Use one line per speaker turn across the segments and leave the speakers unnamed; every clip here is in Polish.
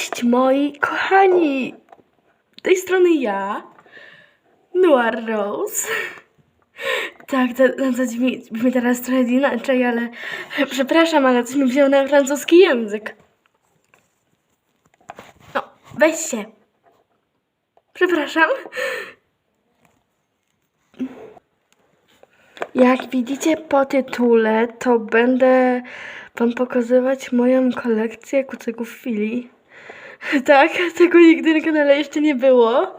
Cześć moi kochani! Z tej strony ja, Noir Rose. Tak, to brzmi, brzmi teraz trochę inaczej, ale przepraszam, ale coś mi wziął na francuski język. No, weź się. Przepraszam. Jak widzicie po tytule, to będę wam pokazywać moją kolekcję kucyków Fili. Tak, tego nigdy na kanale jeszcze nie było.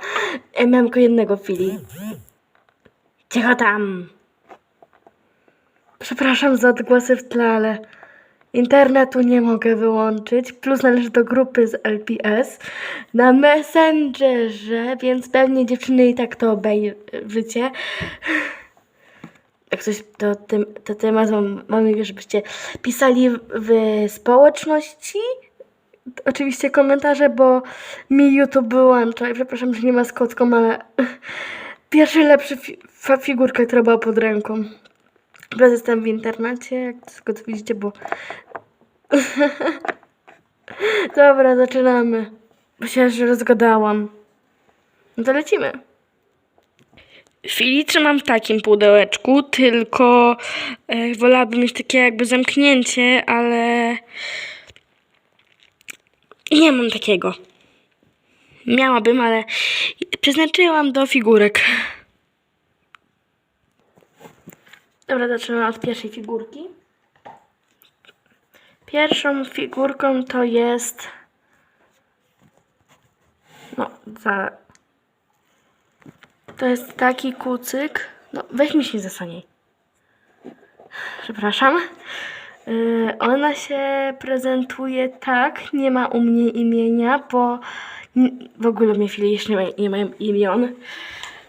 E, Mam tylko jednego Fili. Cicho tam. Przepraszam za odgłosy w tle, ale internetu nie mogę wyłączyć. Plus należy do grupy z LPS na Messengerze, więc pewnie dziewczyny i tak to obejrzycie. Jak coś to, tym, to temat mam, mam żebyście pisali w, w społeczności. Oczywiście komentarze, bo mi YouTube wyłącza i przepraszam, że nie ma z ale pierwszy lepszy fi, figurka, która była pod ręką. Teraz jestem w internecie, jak tylko to widzicie, bo... Dobra, zaczynamy. Bo już rozgadałam. No to lecimy. Chwili trzymam w takim pudełeczku, tylko e, wolałabym mieć takie jakby zamknięcie, ale nie mam takiego. Miałabym, ale przeznaczyłam do figurek. Dobra, zaczynam od pierwszej figurki. Pierwszą figurką to jest. No, za. To jest taki kucyk. No, weź mi się nie zasłaniaj. Przepraszam. Yy, ona się prezentuje tak, nie ma u mnie imienia, bo w ogóle mnie jeszcze nie, ma, nie mają imion.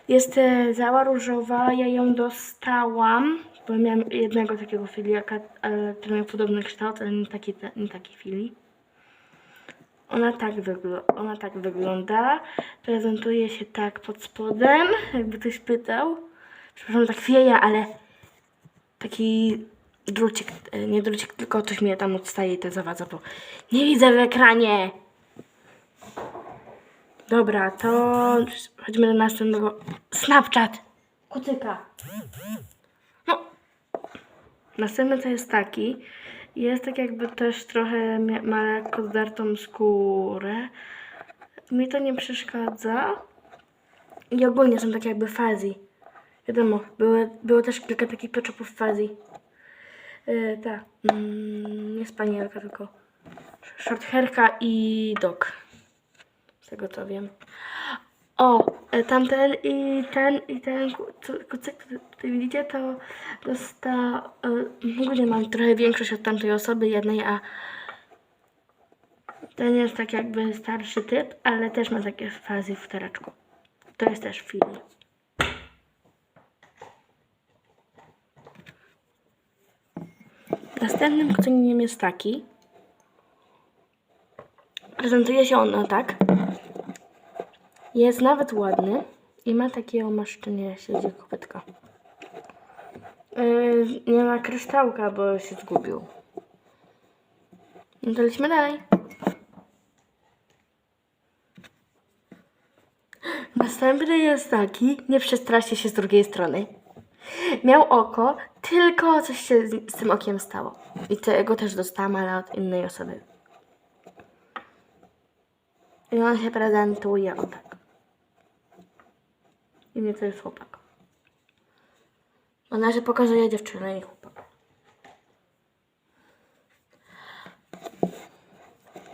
Jest e, cała różowa, ja ją dostałam, bo miałam jednego takiego filiaka, ale który miał podobny kształt, ale nie taki, nie taki fili. Ona tak, ona tak wygląda. Prezentuje się tak pod spodem, jakby ktoś pytał. Przepraszam, tak wieje, ale taki drucik, e, nie drucik, tylko coś mnie tam odstaje i to zawadza, bo nie widzę w ekranie. Dobra, to chodźmy do następnego. Snapchat! Kucyka. No. Następny to jest taki. Jest tak jakby też trochę mia- ma lekko zdartą skórę. Mi to nie przeszkadza. I ogólnie są takie jakby fazji. Wiadomo, były, było też kilka takich peczopów fazji. Yy, ta, mm, nie tylko shorthairka i dog. Z tego co wiem. O, e, tamten i ten i ten kucyk, tutaj widzicie, to dostał, w ogóle mam trochę większość od tamtej osoby jednej, a ten jest tak jakby starszy typ, ale też ma takie fazy w teraczku. To jest też Fili. Następnym kucykiem jest taki. Prezentuje się on tak. Jest nawet ładny i ma takie omaszczenie, siedzi kopytka. Yy, nie ma kryształka, bo się zgubił. No to lecimy dalej. Następny jest taki, nie przestraszcie się z drugiej strony. Miał oko, tylko coś się z, z tym okiem stało. I tego też dostałam, ale od innej osoby. I on się prezentuje o tak. I nie to jest chłopak. Ona się pokazuje dziewczynę i chłopak.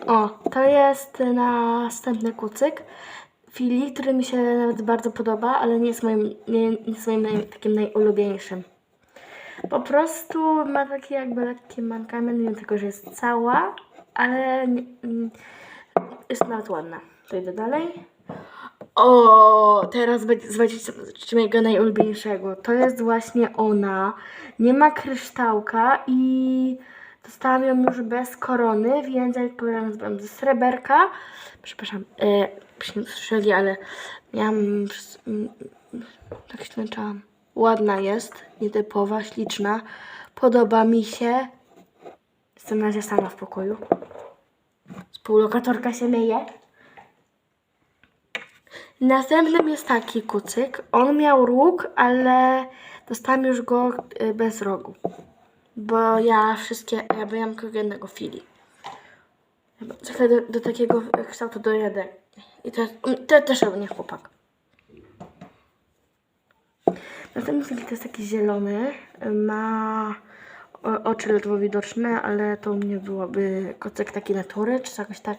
O, to jest następny kucyk. Fili, który mi się nawet bardzo podoba, ale nie jest moim, nie, nie jest moim naj, takim najulubieńszym. Po prostu ma takie jakby lekkie mankament, mimo tego, że jest cała, ale nie, mm, jest nawet ładna. To idę dalej. O, teraz zobaczycie zobaczycie mojego najulubieńszego. To jest właśnie ona. Nie ma kryształka i dostałam ją już bez korony, więc jak powiedziałam, zrobiłam ze sreberka. Przepraszam, e, się nie słyszeli, ale miałam... mm, Tak się męczałam. Ładna jest, nietypowa, śliczna. Podoba mi się. Jestem na razie sama w pokoju. Półlokatorka się myje. Następnym jest taki kucyk. On miał róg, ale dostałam już go y, bez rogu. Bo ja wszystkie, ja byłam tylko jednego fili. Zwykle do, do takiego kształtu dojadę. I to, to też robi chłopak. Następny fili to jest taki zielony. Ma oczy ledwo widoczne, ale to u mnie byłoby kocyk taki natury, czy jakoś tak.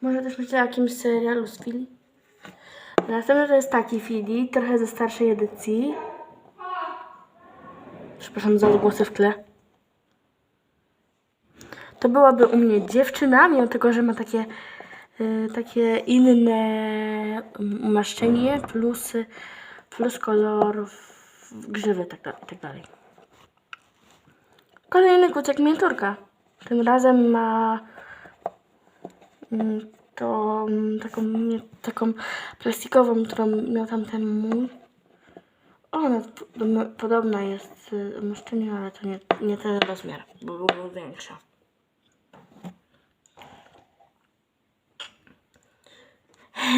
Może też myślę o jakimś serialu z Fili. Następny to jest taki Fili, trochę ze starszej edycji. Przepraszam za odgłosy w tle. To byłaby u mnie dziewczyna, mimo tego, że ma takie, y, takie inne um, umaszczenie, plus, plus kolor grzywy, tak, tak dalej. Kolejny kucek miniaturka. Tym razem ma mm, mm, taką, nie, taką plastikową, którą miał tamten mój. Ona p- podobna jest y, umieszczeniu, ale to nie, nie ten rozmiar, bo był większy.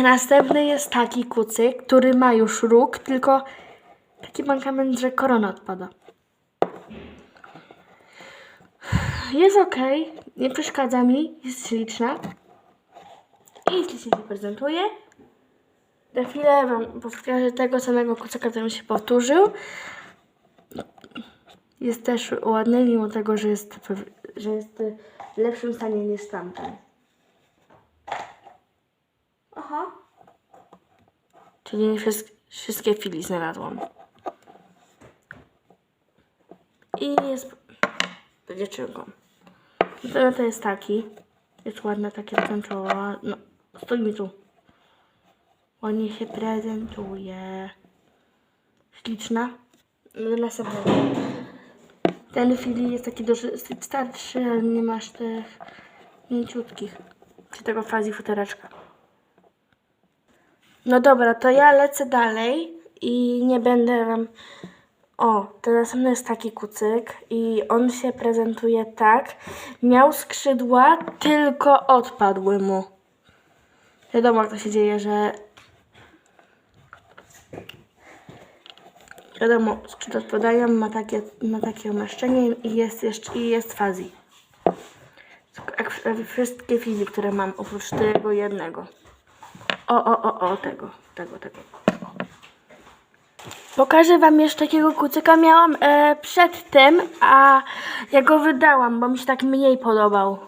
Następny jest taki kucyk, który ma już róg, tylko taki mankament, że korona odpada. Jest ok, nie przeszkadza mi, jest śliczna. I jeśli się prezentuje, za chwilę Wam powtórzę tego samego kucyka, który mi się powtórzył. Jest też ładny, mimo tego, że jest, w- że jest w lepszym stanie niż tamten. Aha. Czyli nie wszystkie, fili znalazłam. I jest dziewczynką. To, to jest taki. Jest ładna, takie skończyła. No, stoi mi tu. Ładnie się prezentuje. Śliczna. Następnego. Ten fili jest taki dosyć starszy, ale nie masz tych mięciutkich. Czy tego fazi futereczka. No dobra, to ja lecę dalej i nie będę wam... O, to następny jest taki kucyk i on się prezentuje tak. Miał skrzydła, tylko odpadły mu. Wiadomo, jak to się dzieje, że... Wiadomo, skrzydła odpadają, ma takie, ma takie umaszczenie i jest jeszcze i jest fazji. Jak wszystkie fizy, które mam, oprócz tego jednego. O, o, o, o, tego, tego, tego. Pokażę wam jeszcze takiego kucyka miałam e, przed tym, a ja go wydałam, bo mi się tak mniej podobał.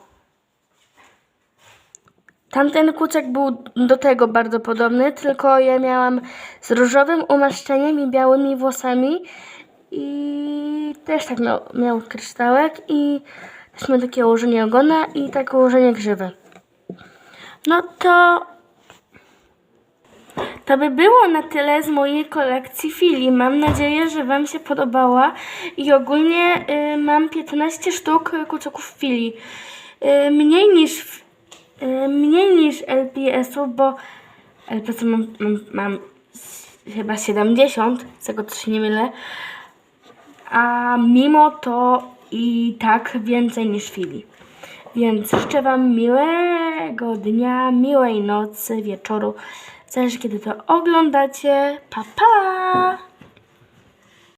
Tamten kucek był do tego bardzo podobny, tylko ja miałam z różowym umaszczeniem i białymi włosami i też tak miał, miał kryształek i też miał takie ułożenie ogona i takie ułożenie grzywy. No to to by było na tyle z mojej kolekcji fili. Mam nadzieję, że Wam się podobała i ogólnie y, mam 15 sztuk kucyków fili. Y, mniej niż w- mniej niż LPS-ów, bo LPS mam, mam, mam chyba 70, z tego co się nie mylę. A mimo to i tak więcej niż fili. Więc życzę Wam miłego dnia, miłej nocy, wieczoru. Zależy kiedy to oglądacie. Pa, pa!